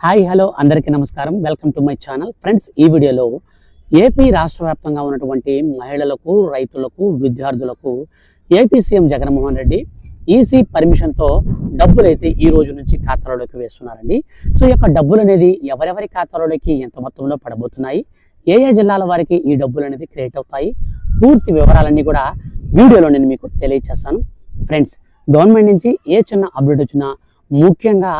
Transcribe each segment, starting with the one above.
Hi hello అందరికీ నమస్కారం. Welcome to my channel. Friends ఈ వీడియోలో ఏపీ రాష్ట్ర వ్యాప్తంగా ఉన్నటువంటి మహిళలకు రైతులకు విద్యార్థులకు AP CM Jaganmohan Reddy EC పర్మిషన్తో డబ్బులు అయితే ఈ రోజు నుంచి ఖాతాలలోకి వేస్తున్నారండి. సో ఈ యొక్క డబ్బులు అనేది ఎవరెవరి ఖాతాలలోకి ఎంత మొత్తంలో పడబోతున్నాయి ఏ ఏ జిల్లాల వారికి ఈ డబ్బులు అనేది క్రియేట్ అవుతాయి పూర్తి వివరాలన్నీ కూడా వీడియోలో నేను మీకు తెలియజేస్తాను ఫ్రెండ్స్ గవర్నమెంట్ నుంచి ఏ చిన్న అప్డేట్ వచ్చినా ముఖ్యంగా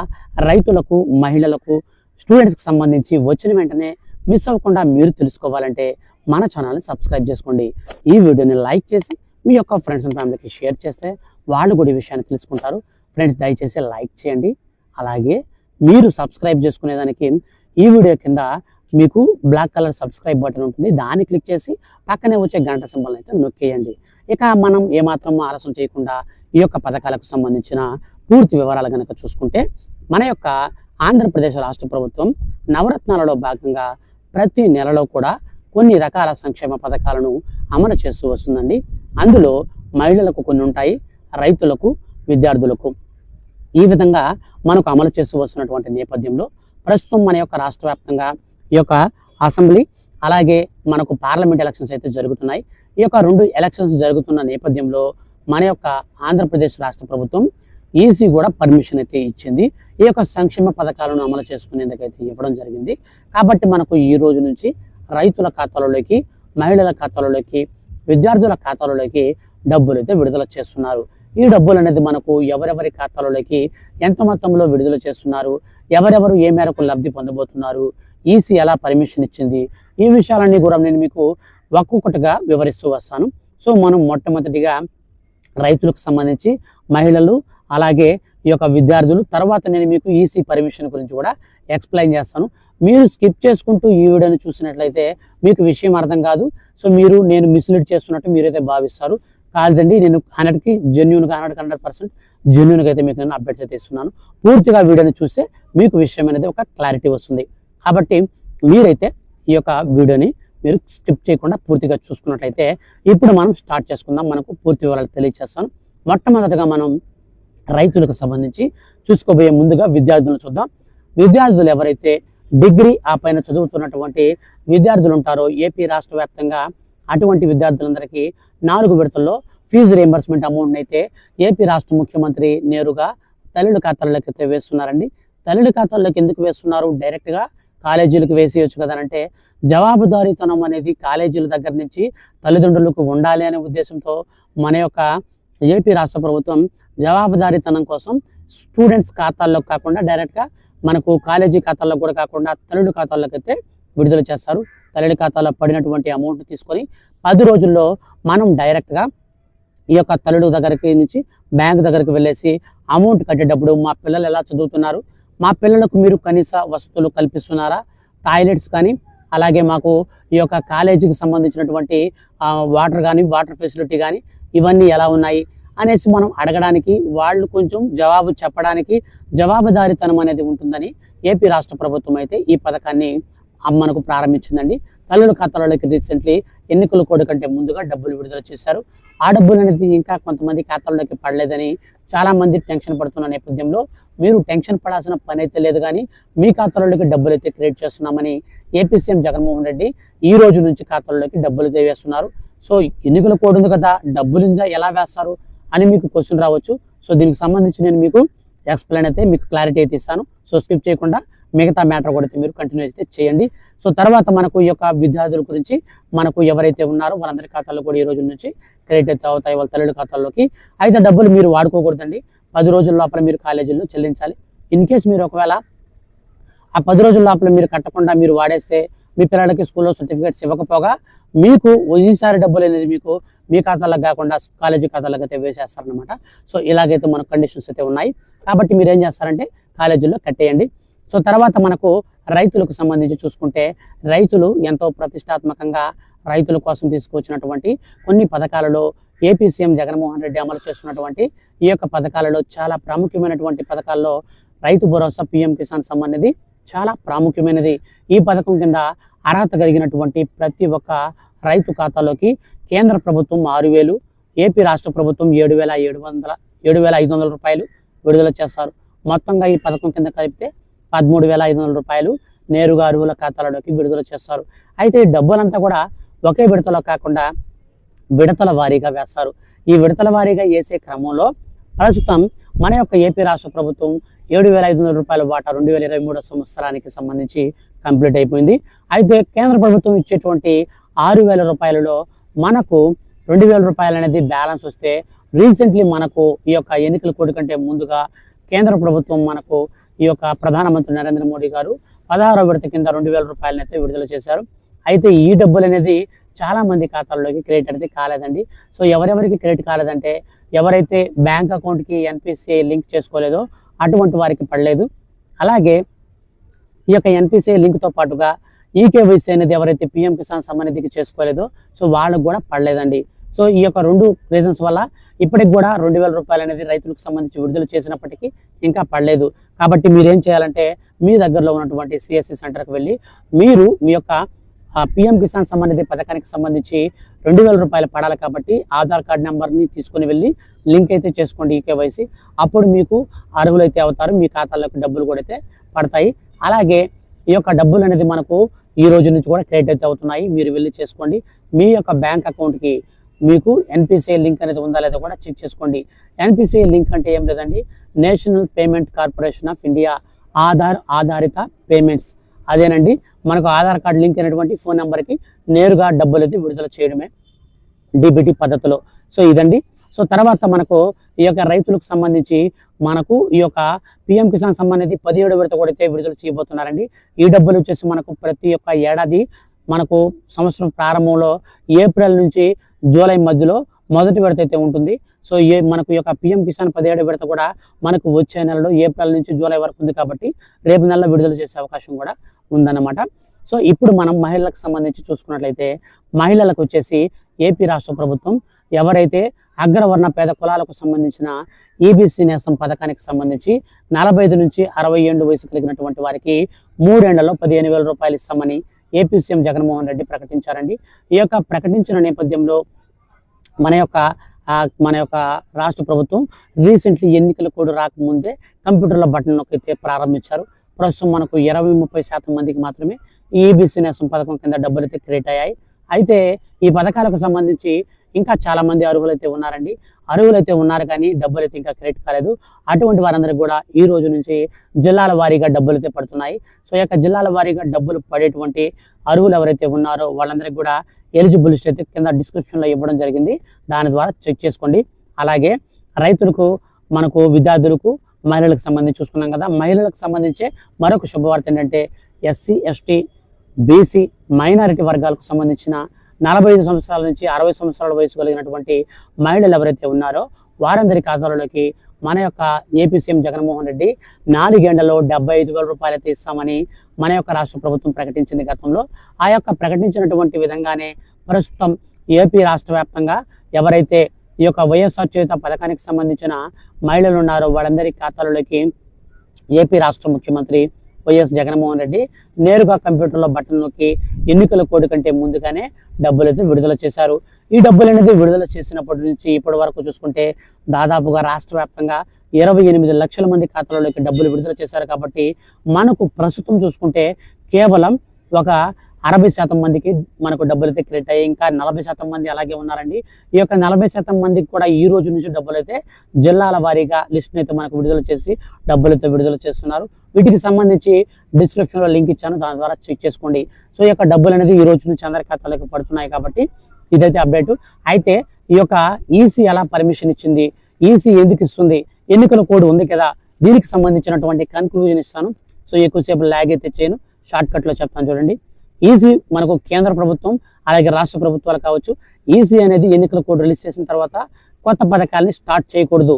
రైతులకు మహిళలకు స్టూడెంట్స్కి సంబంధించి వచ్చిన వెంటనే మిస్ అవ్వకుండా మీరు తెలుసుకోవాలంటే మన ఛానల్ని సబ్స్క్రైబ్ చేసుకోండి. ఈ వీడియోని లైక్ చేసి మీ యొక్క ఫ్రెండ్స్ అండ్ ఫ్యామిలీకి షేర్ చేస్తే వాళ్ళు కూడా ఈ విషయాన్ని తెలుసుకుంటారు. ఫ్రెండ్స్ దయచేసి లైక్ చేయండి. అలాగే మీరు సబ్స్క్రైబ్ చేసుకునేదానికి ఈ వీడియో కింద మీకు బ్లాక్ కలర్ సబ్స్క్రైబ్ బటన్ ఉంటుంది. దాన్ని క్లిక్ చేసి పక్కనే వచ్చే గంట సింబల్ అయితే నొక్కేయండి. ఇక మనం ఏమాత్రం ఆలస్యం చేయకుండా ఈ యొక్క పథకాలకు సంబంధించిన పూర్తి వివరాలు కనుక చూసుకుంటే మన యొక్క ఆంధ్రప్రదేశ్ రాష్ట్ర ప్రభుత్వం నవరత్నాలలో భాగంగా ప్రతి నెలలో కూడా కొన్ని రకాల సంక్షేమ పథకాలను అమలు చేస్తూ వస్తుందండి. అందులో మహిళలకు కొన్ని ఉంటాయి రైతులకు విద్యార్థులకు. ఈ విధంగా మనకు అమలు చేస్తూ వస్తున్నటువంటి నేపథ్యంలో ప్రస్తుతం మన యొక్క రాష్ట్ర వ్యాప్తంగా ఈ యొక్క అసెంబ్లీ అలాగే మనకు పార్లమెంట్ ఎలక్షన్స్ అయితే జరుగుతున్నాయి. ఈ యొక్క రెండు ఎలక్షన్స్ జరుగుతున్న నేపథ్యంలో మన యొక్క ఆంధ్రప్రదేశ్ రాష్ట్ర ప్రభుత్వం ఈసీ కూడా పర్మిషన్ అయితే ఇచ్చింది. ఈ యొక్క సంక్షేమ పథకాలను అమలు చేసుకునేందుకైతే ఇవ్వడం జరిగింది. కాబట్టి మనకు ఈ రోజు నుంచి రైతుల ఖాతాలలోకి మహిళల ఖాతాలలోకి విద్యార్థుల ఖాతాలలోకి డబ్బులు అయితే విడుదల చేస్తున్నారు. ఈ డబ్బులు అనేది మనకు ఎవరెవరి ఖాతాలలోకి ఎంత మొత్తంలో విడుదల చేస్తున్నారు ఎవరెవరు ఏ మేరకు లబ్ధి పొందబోతున్నారు ఈసీ ఎలా పర్మిషన్ ఇచ్చింది ఈ విషయాలన్నీ కూడా నేను మీకు ఒక్కొక్కటిగా వివరిస్తూ వస్తాను. సో మనం మొట్టమొదటిగా రైతులకు సంబంధించి మహిళలు అలాగే ఈ యొక్క విద్యార్థులు తర్వాత నేను మీకు ఈసీ పర్మిషన్ గురించి కూడా ఎక్స్ప్లెయిన్ చేస్తాను. మీరు స్కిప్ చేసుకుంటూ ఈ వీడియోని చూసినట్లయితే మీకు విషయం అర్థం కాదు. సో మీరు నేను మిస్లీడ్ చేస్తున్నట్టు మీరైతే భావిస్తారు. కాదండి నేను హండ్రెడ్కి జెన్యున్గా హండ్రెడ్కి హండ్రెడ్ పర్సెంట్ జెన్యున్గా అయితే మీకు నేను అప్డేట్స్ అయితే ఇస్తున్నాను. పూర్తిగా వీడియోని చూస్తే మీకు విషయం అనేది ఒక క్లారిటీ వస్తుంది. కాబట్టి మీరైతే ఈ యొక్క వీడియోని మీరు స్కిప్ చేయకుండా పూర్తిగా చూసుకున్నట్లయితే ఇప్పుడు మనం స్టార్ట్ చేసుకుందాం. మనకు పూర్తి వివరాలు తెలియజేస్తాను మొట్టమొదటగా మనం రైతులకు సంబంధించి చూసుకోబోయే ముందుగా విద్యార్థులను చూద్దాం. విద్యార్థులు ఎవరైతే డిగ్రీ ఆ పైన చదువుతున్నటువంటి విద్యార్థులు ఉంటారో ఏపీ రాష్ట్ర వ్యాప్తంగా అటువంటి విద్యార్థులందరికీ నాలుగు విడతల్లో ఫీజు రియంబర్స్మెంట్ అమౌంట్ అయితే ఏపీ రాష్ట్ర ముఖ్యమంత్రి నేరుగా తల్లుల ఖాతాల్లోకి అయితే వేస్తున్నారండి. తల్లుల ఖాతాల్లోకి ఎందుకు వేస్తున్నారు? డైరెక్ట్గా కాలేజీలకు వేసేయచ్చు కదా అంటే జవాబుదారీతనం అనేది కాలేజీల దగ్గర నుంచి తల్లిదండ్రులకు ఉండాలి అనే ఉద్దేశంతో మన యొక్క ఏపీ రాష్ట్ర ప్రభుత్వం జవాబుదారీతనం కోసం స్టూడెంట్స్ ఖాతాల్లో కాకుండా డైరెక్ట్గా మనకు కాలేజీ ఖాతాల్లో కూడా కాకుండా తల్లుడు ఖాతాల్లోకి అయితే విడుదల చేస్తారు. తల్లుల ఖాతాలో పడినటువంటి అమౌంట్ తీసుకొని పది రోజుల్లో మనం డైరెక్ట్గా ఈ యొక్క తల్లుడు దగ్గరికి నుంచి బ్యాంక్ దగ్గరికి వెళ్ళేసి అమౌంట్ కట్టేటప్పుడు మా పిల్లలు ఎలా చదువుతున్నారు? మా పిల్లలకు మీరు కనీస వసతులు కల్పిస్తున్నారా? టాయిలెట్స్ కానీ అలాగే మాకు ఈ యొక్క కాలేజీకి సంబంధించినటువంటి వాటర్ కానీ వాటర్ ఫెసిలిటీ కానీ ఇవన్నీ ఎలా ఉన్నాయి అనేసి మనం అడగడానికి వాళ్ళు కొంచెం జవాబు చెప్పడానికి జవాబుదారితనం అనేది ఉంటుందని ఏపీ రాష్ట్ర ప్రభుత్వం అయితే ఈ పథకాన్ని అమ్మనకు మనకు ప్రారంభించిందండి. తల్లుల ఖాతాలలోకి రీసెంట్లీ ఎన్నికల కోడ్ కంటే ముందుగా డబ్బులు విడుదల చేశారు. ఆ డబ్బులు అనేది ఇంకా కొంతమంది ఖాతాల్లోకి పడలేదని చాలామంది టెన్షన్ పడుతున్న నేపథ్యంలో మీరు టెన్షన్ పడాల్సిన పని అయితే లేదు కానీ మీ ఖాతాలలోకి డబ్బులు అయితే క్రియేట్ చేస్తున్నామని ఏపీ సీఎం జగన్మోహన్ రెడ్డి ఈ రోజు నుంచి ఖాతాల్లోకి డబ్బులు అయితే వేస్తున్నారు సో ఎన్నికల కోడ్ ఉంది కదా డబ్బులు ఇందా ఎలా వేస్తారు అని మీకు క్వశ్చన్ రావచ్చు. సో దీనికి సంబంధించి నేను మీకు ఎక్స్ప్లెయిన్ అయితే మీకు క్లారిటీ అయితే ఇస్తాను. సో స్కిప్ చేయకుండా మిగతా మ్యాటర్ కూడా అయితే మీరు కంటిన్యూ అయితే చేయండి. సో తర్వాత మనకు ఈ యొక్క విద్యార్థుల గురించి మనకు ఎవరైతే ఉన్నారో వాళ్ళందరి ఖాతాల్లో కూడా ఈ రోజు నుంచి క్రెడిట్ అయితే అవుతాయి. వాళ్ళ తల్లుల ఖాతాల్లోకి. అయితే డబ్బులు మీరు వాడుకోకూడదండి. పది రోజుల లోపల మీరు కాలేజీల్లో చెల్లించాలి. ఇన్ కేస్ మీరు ఒకవేళ ఆ పది రోజుల లోపల మీరు కట్టకుండా మీరు వాడేస్తే మీ పిల్లలకి స్కూల్లో సర్టిఫికేట్స్ ఇవ్వకపోగా మీకు ఈసారి డబ్బులు అనేది మీకు మీ ఖాతాలకు కాకుండా కాలేజీ ఖాతాలకు అయితే వేసేస్తారనమాట సో ఇలాగైతే మన కండిషన్స్ అయితే ఉన్నాయి. కాబట్టి మీరు ఏం చేస్తారంటే కాలేజీల్లో కట్టేయండి. సో తర్వాత మనకు రైతులకు సంబంధించి చూసుకుంటే రైతులు ఎంతో ప్రతిష్టాత్మకంగా రైతుల కోసం తీసుకొచ్చినటువంటి కొన్ని పథకాలలో ఏపీ సీఎం జగన్మోహన్ రెడ్డి అమలు చేస్తున్నటువంటి ఈ యొక్క పథకాలలో చాలా ప్రాముఖ్యమైనటువంటి పథకాల్లో రైతు భరోసా పిఎం కిసాన్ సమ్ అనేది చాలా ప్రాముఖ్యమైనది. ఈ పథకం కింద అర్హత కలిగినటువంటి ప్రతి ఒక్క రైతు ఖాతాలోకి కేంద్ర ప్రభుత్వం ఆరు వేలు ఏపీ రాష్ట్ర ప్రభుత్వం ఏడు వేల ఏడు వందల ఏడు వేల ఐదు వందల రూపాయలు విడుదల చేస్తారు. మొత్తంగా ఈ పథకం కింద కలిపితే పదమూడు వేల ఐదు వందల రూపాయలు నేరుగా అరువుల ఖాతాలలోకి విడుదల చేస్తారు. అయితే ఈ డబ్బులంతా కూడా ఒకే విడతలో కాకుండా విడతల వారీగా వేస్తారు. ఈ విడతల వారీగా వేసే క్రమంలో ప్రస్తుతం మన యొక్క ఏపీ రాష్ట్ర ప్రభుత్వం ఏడు వేల ఐదు వందల రూపాయల వాటా రెండు వేల ఇరవై మూడో సంవత్సరానికి సంబంధించి కంప్లీట్ అయిపోయింది. అయితే కేంద్ర ప్రభుత్వం ఇచ్చేటువంటి ఆరు వేల రూపాయలలో మనకు రెండు వేల రూపాయలు అనేది బ్యాలెన్స్ వస్తే రీసెంట్లీ మనకు ఈ యొక్క ఎన్నికల కోడి కంటే ముందుగా కేంద్ర ప్రభుత్వం మనకు ఈ యొక్క ప్రధానమంత్రి నరేంద్ర మోడీ గారు పదహారో విడత కింద రెండు వేల రూపాయలనైతే విడుదల చేశారు. అయితే ఈ డబ్బులు అనేది చాలా మంది ఖాతాల్లోకి క్రెడిట్ అనేది కాలేదండి. సో ఎవరెవరికి క్రెడిట్ కాలేదంటే ఎవరైతే బ్యాంక్ అకౌంట్కి ఎన్పిసిఐ లింక్ చేసుకోలేదో అటువంటి వారికి పడలేదు. అలాగే ఈ యొక్క ఎన్పిసిఐ లింక్తో పాటుగా ఈకేవైసీ అనేది ఎవరైతే పిఎం కిసాన్ సమ్మానిధికి చేసుకోలేదో సో వాళ్ళకు కూడా పడలేదండి. సో ఈ యొక్క రెండు రీజన్స్ వల్ల ఇప్పటికి కూడా రెండు వేల రూపాయలు అనేది రైతులకు సంబంధించి విడుదల చేసినప్పటికీ ఇంకా పడలేదు. కాబట్టి మీరు ఏం చేయాలంటే మీ దగ్గరలో ఉన్నటువంటి సిఎస్సి సెంటర్కి వెళ్ళి మీరు మీ యొక్క పిఎం కిసాన్ సమ్మాన్ నిధి పథకానికి సంబంధించి రెండు వేల రూపాయలు పడాలి కాబట్టి ఆధార్ కార్డ్ నెంబర్ని తీసుకొని వెళ్ళి లింక్ అయితే చేసుకోండి ఈకేవైసీ అప్పుడు మీకు అర్హులైతే అవుతారు మీ ఖాతాలోకి డబ్బులు కూడా అయితే పడతాయి. అలాగే ఈ యొక్క డబ్బులు అనేది మనకు ఈ రోజు నుంచి కూడా క్రెడిట్ అయితే అవుతున్నాయి. మీరు వెళ్ళి చేసుకోండి. మీ యొక్క బ్యాంక్ అకౌంట్కి మీకు ఎన్పిసిఐ లింక్ అనేది ఉందా లేదా కూడా చెక్ చేసుకోండి. ఎన్పిసిఐ లింక్ అంటే ఏం లేదండి national payment corporation of India Aadhaar ఆధారిత పేమెంట్స్. అదేనండి మనకు ఆధార్ కార్డు లింక్ అయినటువంటి ఫోన్ నెంబర్కి నేరుగా డబ్బులు అయితే విడుదల చేయడమే డిబిటీ పద్ధతిలో. సో ఇదండి. సో తర్వాత మనకు ఈ యొక్క రైతులకు సంబంధించి మనకు ఈ యొక్క పిఎం కిసాన్ సంబంధించి పదిహేడు విడత కూడా అయితే విడుదల చేయబోతున్నారండి. ఈ డబ్బులు వచ్చేసి మనకు ప్రతి ఒక్క ఏడాది మనకు సంవత్సరం ప్రారంభంలో ఏప్రిల్ నుంచి జూలై మధ్యలో మొదటి విడత అయితే ఉంటుంది. సో ఏ మనకు ఈ యొక్క పిఎం కిసాన్ పదిహేడు విడత కూడా మనకు వచ్చే నెలలో ఏప్రిల్ నుంచి జూలై వరకు ఉంది కాబట్టి రేపు నెలలో విడుదల చేసే అవకాశం కూడా ఉందన్నమాట. సో ఇప్పుడు మనం మహిళలకు సంబంధించి చూసుకున్నట్లయితే మహిళలకు వచ్చేసి ఏపీ రాష్ట్ర ప్రభుత్వం ఎవరైతే అగ్రవర్ణ పేద కులాలకు సంబంధించిన ఈబీసీ నేస్తం పథకానికి సంబంధించి నలభై ఐదు నుంచి అరవై ఏళ్ళు వయసు కలిగినటువంటి వారికి మూడేళ్ళలో పదిహేను వేల రూపాయలు ఇస్తామని ఏపీ సీఎం జగన్మోహన్ రెడ్డి ప్రకటించారండి. ఈ యొక్క ప్రకటించిన నేపథ్యంలో మన యొక్క మన యొక్క రాష్ట్ర ప్రభుత్వం రీసెంట్లీ ఎన్నికల కోడ్ రాకముందే కంప్యూటర్ల బటన్ నొక్కితే ప్రారంభించారు. ప్రస్తుతం మనకు ఇరవై ముప్పై శాతం మందికి మాత్రమే ఈబీసీ నేసం పథకం కింద డబ్బులు అయితే క్రియేట్ అయ్యాయి. అయితే ఈ పథకాలకు సంబంధించి ఇంకా చాలా మంది అర్హులైతే ఉన్నారండి. అర్హులైతే ఉన్నారు కానీ డబ్బులు అయితే ఇంకా క్రెడిట్ కాలేదు. అటువంటి వారందరికీ కూడా ఈ రోజు నుంచి జిల్లాల వారీగా డబ్బులు అయితే పడుతున్నాయి. సో ఈ యొక్క జిల్లాల వారీగా డబ్బులు పడేటువంటి అర్హులు ఎవరైతే ఉన్నారో వాళ్ళందరికీ కూడా ఎలిజిబుల్ లిస్ట్ అయితే కింద డిస్క్రిప్షన్లో ఇవ్వడం జరిగింది. దాని ద్వారా చెక్ చేసుకోండి. అలాగే రైతులకు మనకు విద్యార్థులకు మహిళలకు సంబంధించి చూసుకున్నాం కదా. మహిళలకు సంబంధించే మరొక శుభవార్త ఏంటంటే ఎస్సీ ఎస్టీ బీసీ మైనారిటీ వర్గాలకు సంబంధించిన నలభై ఐదు సంవత్సరాల నుంచి అరవై సంవత్సరాల వయసు కలిగినటువంటి మహిళలు ఎవరైతే ఉన్నారో వారందరి ఖాతాలలోకి మన యొక్క ఏపీ సీఎం జగన్మోహన్ రెడ్డి నాలుగేండ్లలో డెబ్బై ఐదు వేల రూపాయలు అయితే ఇస్తామని మన యొక్క రాష్ట్ర ప్రభుత్వం ప్రకటించింది గతంలో. ఆ యొక్క ప్రకటించినటువంటి విధంగానే ప్రస్తుతం ఏపీ రాష్ట్ర వ్యాప్తంగా ఎవరైతే ఈ యొక్క వైఎస్ఆర్ చేత పథకానికి సంబంధించిన మహిళలు ఉన్నారో. వాళ్ళందరి ఖాతాలలోకి ఏపీ రాష్ట్ర ముఖ్యమంత్రి వైఎస్ జగన్మోహన్ రెడ్డి నేరుగా కంప్యూటర్లో బటన్ నొక్కి ఎన్నికల కోడ్ కంటే ముందుగానే డబ్బులు అయితే విడుదల చేశారు. ఈ డబ్బులు అనేది విడుదల చేసినప్పటి నుంచి ఇప్పటి వరకు చూసుకుంటే దాదాపుగా రాష్ట్ర వ్యాప్తంగా ఇరవై ఎనిమిది లక్షల మంది ఖాతాలలోకి డబ్బులు విడుదల చేశారు కాబట్టి మనకు ప్రస్తుతం చూసుకుంటే కేవలం ఒక అరవై శాతం మందికి మనకు డబ్బులు అయితే క్రెడిట్ అయ్యాయి. ఇంకా నలభై శాతం మంది అలాగే ఉన్నారండి. ఈ యొక్క నలభై శాతం మందికి కూడా ఈ రోజు నుంచి డబ్బులు అయితే జిల్లాల వారీగా లిస్ట్ని అయితే మనకు విడుదల చేసి డబ్బులు అయితే విడుదల చేస్తున్నారు. వీటికి సంబంధించి డిస్క్రిప్షన్లో లింక్ ఇచ్చాను. దాని ద్వారా చెక్ చేసుకోండి. సో ఈ యొక్క డబ్బులు అనేది ఈ రోజు నుంచి అందరి ఖాతాలకు పడుతున్నాయి కాబట్టి ఇదైతే అప్డేట్. అయితే ఈ యొక్క ఈసీ ఎలా పర్మిషన్ ఇచ్చింది? ఈసీ ఎందుకు ఇస్తుంది? ఎన్నికల కోడ్ ఉంది కదా? దీనికి సంబంధించినటువంటి కన్క్లూజన్ ఇస్తాను. సో ఎక్కువసేపు ల్యాగ్ అయితే చేయను. షార్ట్ కట్లో చెప్తాను చూడండి. ఈసీ మనకు కేంద్ర ప్రభుత్వం అలాగే రాష్ట్ర ప్రభుత్వాలు కావచ్చు. ఈసీ అనేది ఎన్నికల కోడ్ రిలీజ్ చేసిన తర్వాత కొత్త పథకాలని స్టార్ట్ చేయకూడదు.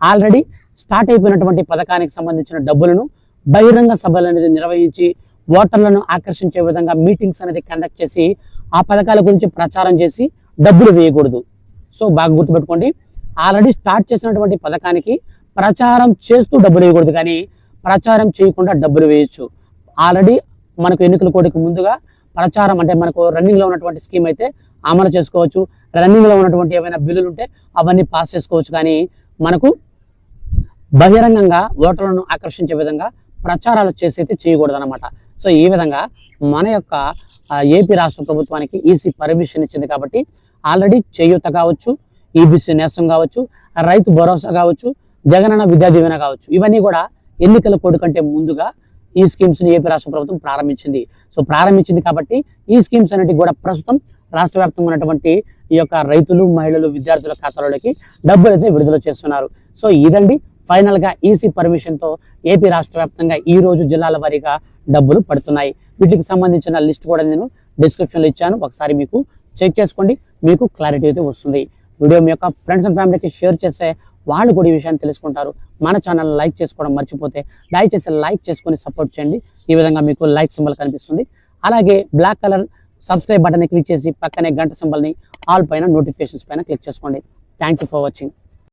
ఆల్రెడీ స్టార్ట్ అయిపోయినటువంటి పథకానికి సంబంధించిన డబ్బులను బహిరంగ సభలు అనేది నిర్వహించి ఓటర్లను ఆకర్షించే విధంగా మీటింగ్స్ అనేది కండక్ట్ చేసి ఆ పథకాల గురించి ప్రచారం చేసి డబ్బులు వేయకూడదు. సో బాగా గుర్తుపెట్టుకోండి. ఆల్రెడీ స్టార్ట్ చేసినటువంటి పథకానికి ప్రచారం చేస్తూ డబ్బులు వేయకూడదు కానీ ప్రచారం చేయకుండా డబ్బులు వేయచ్చు. ఆల్రెడీ మనకు ఎన్నికల కోడికి ముందుగా ప్రచారం అంటే మనకు రన్నింగ్లో ఉన్నటువంటి స్కీమ్ అయితే అమలు చేసుకోవచ్చు. రన్నింగ్లో ఉన్నటువంటి ఏవైనా బిల్లులు ఉంటే అవన్నీ పాస్ చేసుకోవచ్చు. కానీ మనకు బహిరంగంగా ఓటర్లను ఆకర్షించే విధంగా ప్రచారాలు చేసి అయితే చేయకూడదు అనమాట సో ఈ విధంగా మన యొక్క ఏపీ రాష్ట్ర ప్రభుత్వానికి ఈసీ పర్మిషన్ ఇచ్చింది కాబట్టి ఆల్రెడీ చేయూత కావచ్చు ఈబీసీ నేస్తం కావచ్చు రైతు భరోసా కావచ్చు జగనన్న విద్యా దీవెన కావచ్చు ఇవన్నీ కూడా ఎన్నికల కోడ్ కంటే ముందుగా ఈ స్కీమ్స్ని ఏపీ రాష్ట్ర ప్రభుత్వం ప్రారంభించింది. సో ప్రారంభించింది కాబట్టి ఈ స్కీమ్స్ అనేటివి కూడా ప్రస్తుతం రాష్ట్ర వ్యాప్తంగా ఉన్నటువంటి ఈ యొక్క రైతులు మహిళలు విద్యార్థుల ఖాతాలోకి డబ్బులు అయితే విడుదల చేస్తున్నారు. సో ఇదండి ఫైనల్గా ఈసీ పర్మిషన్తో ఏపీ రాష్ట్ర వ్యాప్తంగా ఈ రోజు జిల్లాల వారీగా డబ్బులు పడుతున్నాయి. వీటికి సంబంధించిన లిస్ట్ కూడా నేను డిస్క్రిప్షన్లో ఇచ్చాను. ఒకసారి మీకు చెక్ చేసుకోండి. మీకు క్లారిటీ అయితే వస్తుంది. వీడియో మీ యొక్క ఫ్రెండ్స్ అండ్ ఫ్యామిలీకి షేర్ చేస్తే వాళ్ళు కూడా ఈ విషయాన్ని తెలుసుకుంటారు. మన ఛానల్ లైక్ చేసుకోవడం మర్చిపోతే దయచేసి లైక్ చేసుకొని సపోర్ట్ చేయండి. ఈ విధంగా మీకు లైక్ సింబల్ కనిపిస్తుంది. అలాగే బ్లాక్ కలర్ సబ్స్క్రైబ్ బటన్ని క్లిక్ చేసి పక్కనే గంట సింబల్ని ఆల్ పైన నోటిఫికేషన్స్ పైన క్లిక్ చేసుకోండి. Thank you for watching